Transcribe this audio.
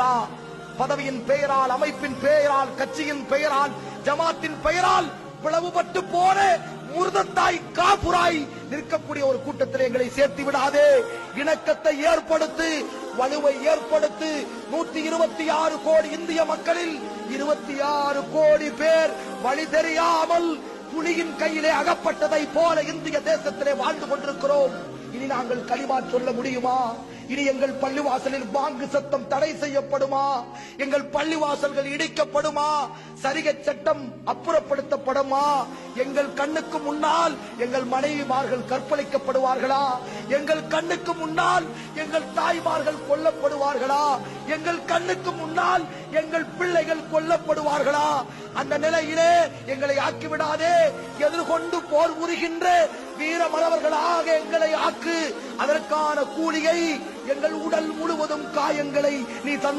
ஜமாத்தா பதவியின் பெயரால் அமைப்பின் பெயரால் கட்சியின் பெயரால் ஜமாத்தின் பெயரால் பிளவுபட்டு போன முருதத்தாய் காபுராய் நிற்கக்கூடிய ஒரு கூட்டத்தில் எங்களை சேர்த்து விடாதே. இணக்கத்தை ஏற்படுத்து வலுவை ஏற்படுத்து நூத்தி இருபத்தி ஆறு கோடி இந்திய மக்களில் இருபத்தி ஆறு கோடி பேர் வழி தெரியாமல் புலியின் கையிலே அகப்பட்டதை போல இந்திய தேசத்திலே வாழ்ந்து கொண்டிருக்கிறோம். இனி நாங்கள் களிமா சொல்ல முடியுமா? இனி எங்கள் பள்ளிவாசலில் பாங்கு சத்தம் தடை செய்யப்படுமா? எங்கள் பள்ளிவாசல்கள் இடிக்கப்படுமா? சரிகை சட்டம் அப்புறப்படுத்தப்படுமா? எங்கள் கண்ணுக்கு முன்னால் எங்கள் மனைவிமார்கள் கற்பழிக்கப்படுவார்களா? எங்கள் கண்ணுக்கு முன்னால் எங்கள் தாய்மார்கள் கொல்லப்படுவார்களா? எங்கள் கண்ணுக்கு முன்னால் எங்கள் பிள்ளைகள் கொல்லப்படுவார்களா? அந்த நிலையிலே எங்களை ஆக்கிவிடாதே. எதிர்கொண்டு போர் புரிகின்ற வீரமரவர்களாக எங்களை ஆக்கு. அதற்கான கூலியை எங்கள் உடல் முழுவதும் காயங்களை நீ தந்த